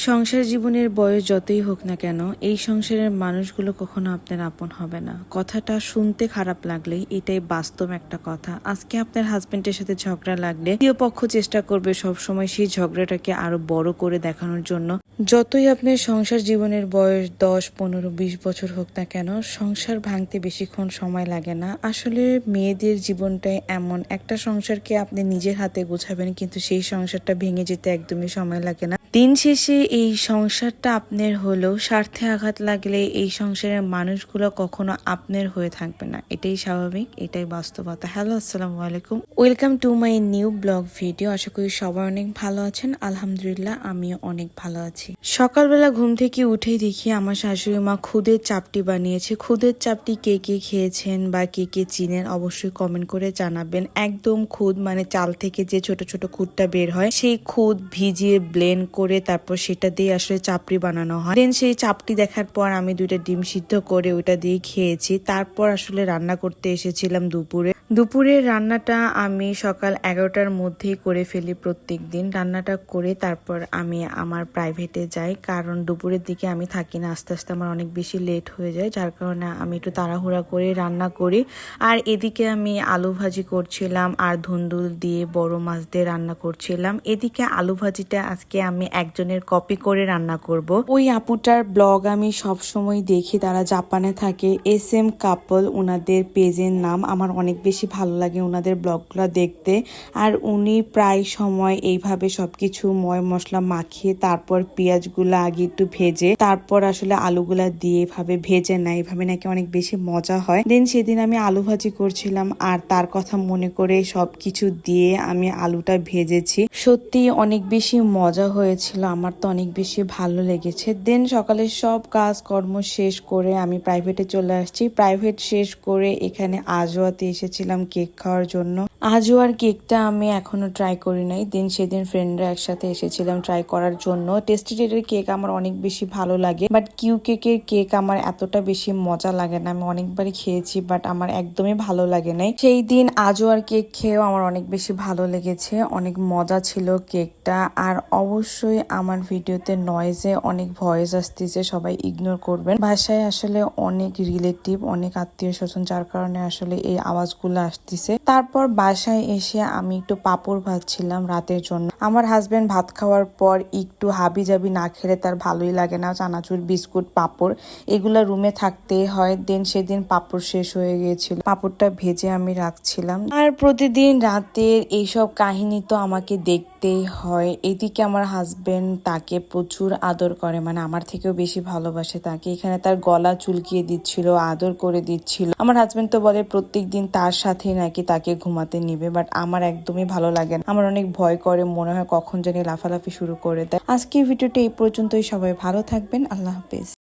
সংসার জীবনের বয়স যতই হোক না কেন, এই সংসারের মানুষগুলো কখনো আপনার আপন হবে না। কথাটা শুনতে খারাপ লাগলেই এটাই বাস্তব একটা কথা। আজকে আপনার হাজবেন্ডের সাথে ঝগড়া লাগলে দ্বিতীয় পক্ষ চেষ্টা করবে সব সময় সেই ঝগড়াটাকে আরও বড় করে দেখানোর জন্য। যতই আপনার সংসার জীবনের বয়স দশ, পনেরো, বিশ বছর হোক না কেন, সংসার ভাঙতে বেশিক্ষণ সময় লাগে না। আসলে মেয়েদের জীবনটাই এমন। একটা সংসারকে আপনি নিজের হাতে গোছাবেন, কিন্তু সেই সংসারটা ভেঙে যেতে একদমই সময় লাগে না। দিন শেষে এই সংসারটা আপনার হলেও স্বার্থে আঘাত লাগলে এই সংসারের মানুষগুলো কখনো আপনার হয়ে থাকবে না। এটাই স্বাভাবিক, এটাই বাস্তবতা। হ্যালো, আসসালামু আলাইকুম। Welcome to my new blog video আশা করি সবাই অনেক ভালো আছেন। আলহামদুলিল্লাহ, আমিও অনেক ভালো আছি। সকালবেলা ঘুম থেকে উঠেই দেখি আমার শাশুড়ি মা খুদের চাপটি বানিয়েছে। খুদের চাপটি কে কে খেয়েছেন বা কে কে চিনেন অবশ্যই কমেন্ট করে জানাবেন। একদম খুদ মানে চাল থেকে যে ছোট ছোট খুদটা বের হয়, সেই খুদ ভিজিয়ে ব্লেন্ড করে তারপর সেটা দিয়ে আসলে চাপড়ি বানানো হয়। দেন সেই চাপটি দেখার পর আমি দুইটা ডিম সিদ্ধ করে ওইটা দিয়ে খেয়েছি। তারপর আসলে রান্না করতে এসেছিলাম দুপুরে। দুপুরের রান্নাটা আমি সকাল এগারোটার মধ্যেই করে ফেলি প্রত্যেক দিন রান্নাটা করে তারপর আমি আমার প্রাইভেটে যাই। কারণ দুপুরের দিকে আমি থাকি না, আস্তে আস্তে আমার অনেক বেশি লেট হয়ে যায়। যার কারণে আমি একটু তাড়াহুড়া করে রান্না করি। আর এদিকে আমি আলু ভাজি করছিলাম আর ধুন্দুল দিয়ে বড় মাছ দিয়ে রান্না করছিলাম। এদিকে আলু ভাজিটা আজকে আমি একজনের কপি করে রান্না করব। ওই আপুটার ব্লগ আমি সব সময় দেখি, তারা জাপানে থাকে। এস এম কাপল ওনাদের পেজের নাম আমার অনেক বেশি ভালো লাগে ওনাদের ব্লগগুলো দেখতে। আর উনি প্রায় সময় এইভাবে সবকিছু ময় মশলা মাখিয়ে তারপর পেঁয়াজগুলো আগে একটু ভেজে, তারপর আসলে আলুগুলা দিয়ে এভাবে ভেজে নেয়। এভাবে নাকি অনেক বেশি মজা হয়। দেন সেদিন আমি আলু ভাজি করছিলাম আর তার কথা মনে করে সবকিছু দিয়ে আমি আলুটা ভেজেছি। সত্যি অনেক বেশি মজা হয়েছিল। আমার তো অনেক বেশি ভালো লেগেছে। দেন সকালে সব কাজ কর্ম শেষ করে আমি প্রাইভেটে চলে আসছি। প্রাইভেট শেষ করে এখানে আজওয়াতে এসেছিলাম। কেক খাওয়ার জন্য। আজওয়ার কেকটা আমি এখনও ট্রাই করি নাই। দেন সেদিন ফ্রেন্ডরা একসাথে এসেছিলাম ট্রাই করার জন্য। টেস্টি টেটের কেক আমার অনেক বেশি ভালো লাগে। বাট কিউ কেকের কেক আমার এতটা বেশি মজা লাগে না। আমি অনেকবারই খেয়েছি বাট আমার একদমই ভালো লাগে নাই। সেই দিন আজওয়ার কেক খেয়েও আমার অনেক বেশি ভালো লেগেছে। অনেক মজা ছিল কেকটা। আর অবশ্যই আমার ভিডিওতে নয়েজে অনেক ভয়েস আসতেছে। সবাই ইগনোর করবেন। বাসায় আসলে অনেক রিলেটিভ অনেক আত্মীয় স্বজন যার কারণে আসলে এই আওয়াজগুলো আসতেছে। তারপর বাসায় এসে আমি একটু পাপড় ভাজছিলাম রাতের জন্য। আমার হাজবেন্ড ভাত খাওয়ার পর একটু হাবি জাবি না খেলে তার ভালোই লাগে না। চানাচুর, বিস্কুট, পাপড় এগুলো রুমে থাকতে হয়। দেন সেদিন পাপড় শেষ হয়ে গিয়েছিল। পাপড়টা ভেজে আমি রাখছিলাম। আর প্রতিদিন রাতের এইসব কাহিনী তো আমাকে দেখতেই হয়। এদিকে আমার হাজব্যান্ড তাকে প্রচুর আদর করে মানে আমার থেকেও বেশি ভালোবাসে তাকে। এখানে তার গলা চুলকিয়ে দিচ্ছিল, আদর করে দিচ্ছিল। আমার হাজব্যান্ড তো বলে প্রত্যেক দিন তার সাথে নাকি তাকে ঘুমাতে নিবে বাট আমার একদমই ভালো লাগে না। আমার অনেক ভয় করে, মনে হয় কখন জানি লাফালাফি শুরু করে দেয়। আজকে ভিডিওটা এই পর্যন্তই। সবাই ভালো থাকবেন। আল্লাহ হাফেজ।